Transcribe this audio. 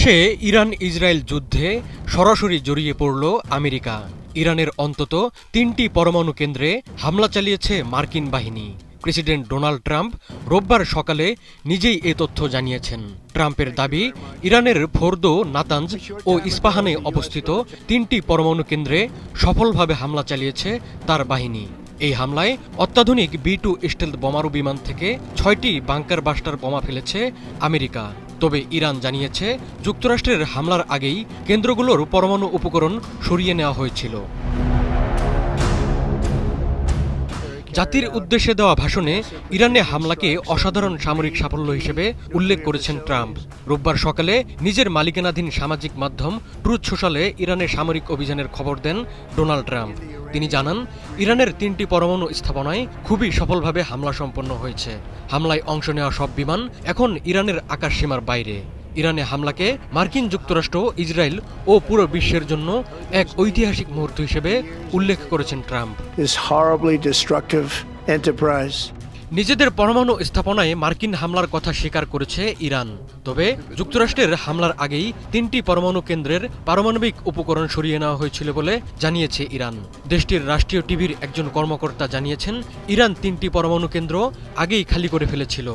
সে Iran Israel যুদ্ধে সরাসরি জড়িয়ে পড়ল আমেরিকা। ইরানের অন্তত তিনটি পরমাণু কেন্দ্রে হামলা চালিয়েছে মার্কিন বাহিনী। প্রেসিডেন্ট ডোনাল্ড ট্রাম্প রোববার সকালে নিজেই এ তথ্য জানিয়েছেন। ট্রাম্পের দাবি, ইরানের ফোর্দো নাতাঞ্জ ও ইস্পাহানে অবস্থিত তিনটি পরমাণু কেন্দ্রে সফলভাবে হামলা চালিয়েছে তার বাহিনী। এই হামলায় অত্যাধুনিক বি টু স্টেলথ বোমারু বিমান থেকে ছয়টি বাংকার বাস্টার বোমা ফেলেছে আমেরিকা। তবে ইরান জানিয়েছে, যুক্তরাষ্ট্রের হামলার আগেই কেন্দ্রগুলোর পরমাণু উপকরণ সরিয়ে নেওয়া হয়েছিল। জাতির উদ্দেশ্যে দেওয়া ভাষণে ইরানে হামলাকে অসাধারণ সামরিক সাফল্য হিসেবে উল্লেখ করেছেন ট্রাম্প। রোববার সকালে নিজের মালিকানাধীন সামাজিক মাধ্যম ট্রুথ সোশ্যালে ইরানের সামরিক অভিযানের খবর দেন ডোনাল্ড ট্রাম্প। তিনি জানান, ইরানের তিনটি পরমাণু স্থাপনায় খুবই সফলভাবে হামলা সম্পন্ন হয়েছে। হামলায় অংশ নেওয়া সব বিমান এখন ইরানের আকাশসীমার বাইরে। ইরানে হামলাকে মার্কিন যুক্তরাষ্ট্র, ইসরায়েল ও পুরো বিশ্বের জন্য এক ঐতিহাসিক মুহূর্ত হিসেবে উল্লেখ করেছেন ট্রাম্প। নিজেদের পরমাণু স্থাপনায় মার্কিন হামলার কথা স্বীকার করেছে ইরান। তবে যুক্তরাষ্ট্রের হামলার আগেই তিনটি পরমাণু কেন্দ্রের পারমাণবিক উপকরণ সরিয়ে নেওয়া হয়েছিল বলে জানিয়েছে ইরান। দেশটির রাষ্ট্রীয় টিভির একজন কর্মকর্তা জানিয়েছেন, ইরান তিনটি পরমাণু কেন্দ্র আগেই খালি করে ফেলেছিল।